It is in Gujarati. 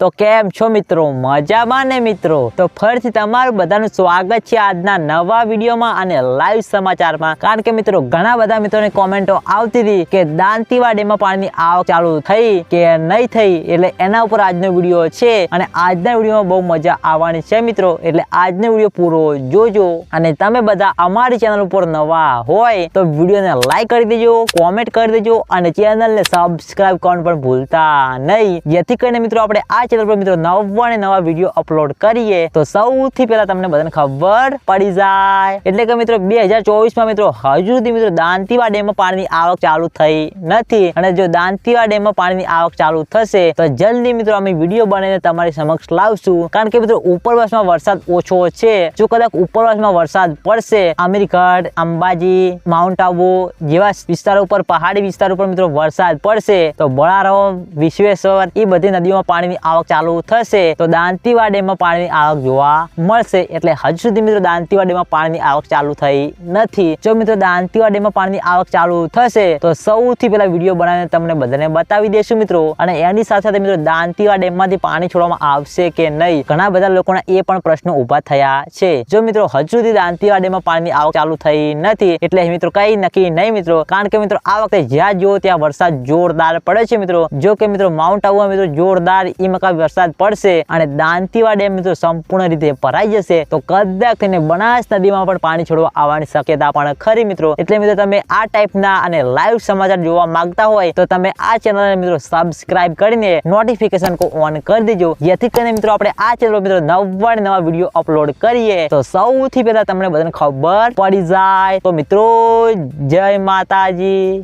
તો કેમ છો મિત્રો? મજામાં ને મિત્રો? તો ફરીથી તમારું બધાનું સ્વાગત છે આજના નવા વિડીયોમાં અને લાઈવ સમાચારમાં. કારણ કે મિત્રો, ઘણા બધા મિત્રોને કોમેન્ટો આવતી હતી કે દાંતીવા પાણીની આવક ચાલુ થઈ કે નહીં થઈ એટલે એના ઉપર આજનો વીડિયો છે. અને આજના વિડીયોમાં બહુ મજા આવવાની છે મિત્રો. એટલે આજનો વીડિયો પૂરો જોજો. અને તમે બધા અમારી ચેનલ ઉપર નવા હોય તો વિડીયોને લાઈક કરી દેજો કોમેન્ટ કરી દેજો અને ચેનલને સબસ્ક્રાઈબ કરવાનું પણ ભૂલતા નહીં. જેથી કરીને મિત્રો, આપણે આ ચેનલ પર મિત્રો નવા ને નવા વીડિયો અપલોડ કરીએ તો સૌથી પહેલા તમને બધાને ખબર પડી જાય. એટલે કે મિત્રો બે માં મિત્રો હજુ સુધી મિત્રો દાંતીવા ડેમમાં પાણીની આવક ચાલુ થઈ નથી. અને જો દાંતીવા ડેમમાં પાણીની આવક ચાલુ થશે તો જલ્દી મિત્રો અમે વીડિયો બનાવીને તમારી સમક્ષ લાવશું. કારણ કે મિત્રો ઉપરવાસમાં વરસાદ ઓછો છે. જો કદાચ ઉપરવાસમાં વરસાદ પડશે, અમીરગઢ, અંબાજી, માઉન્ટ આબુ જેવા વિસ્તારો ઉપર, પહાડી વિસ્તારો ઉપર મિત્રો વરસાદ પડશે, તો બળારો, વિશ્વેશ્વર એ બધી નદીઓમાં પાણીની આવક ચાલુ થશે, તો દાંતીવા ડેમમાં પાણીની આવક જોવા મળશે. એટલે હજુ સુધી મિત્રો દાંતીવા ડેમમાં પાણીની આવક ચાલુ થઈ નથી. જો મિત્રો દાંતીવા ડેમમાં પાણીની આવક ચાલુ થશે, તો સૌથી પહેલા વીડિયો બનાવીને તમને બધાને બતાવી દેશું મિત્રો. અને એની સાથે સાથે મિત્રો દાંતીવા ડેમમાંથી પાણી છોડવામાં આવશે કે નહીં? ઘણા બધા લોકોના એ પણ પ્રશ્નો ઊભા થયા છે. જો મિત્રો હજુ સુધી દાંતીવા ડેમમાં પાણીની આવક ચાલુ થઈ નથી, એટલે મિત્રો કઈ નક્કી નહીં મિત્રો. કારણ કે મિત્રો આ વખતે જ્યાં જુઓ ત્યાં વરસાદ જોરદાર પડે છે મિત્રો. જો કે મિત્રો માઉન્ટ આબુમાં મિત્રો જોરદાર ઈમકા વરસાદ પડશે અને દાંતીવા ડેમ મિત્રો સંપૂર્ણ રીતે ભરાઈ જશે, તો કદાચ થઈને બનાસ નદીમાં પણ પાણી છોડવા આવવાની શક્યતા પણ ખરી મિત્રો. એટલે મિત્રો, તમે આ ટાઈપના અને લાઈવ સમાચાર જોવા માંગતા હોય, તો તમે આ ચેનલને મિત્રો સબસ્ક્રાઇબ કરીને નોટિફિકેશન કો ઓન કરી દેજો. જેથી કરીને મિત્રો, આપણે આ ચેનલ મિત્રો નવા નવા વીડિયો અપલોડ કરીએ, તો સૌથી પહેલા તમને બધાને ખબર પડી જાય. તો મિત્રો, જય માતાજી.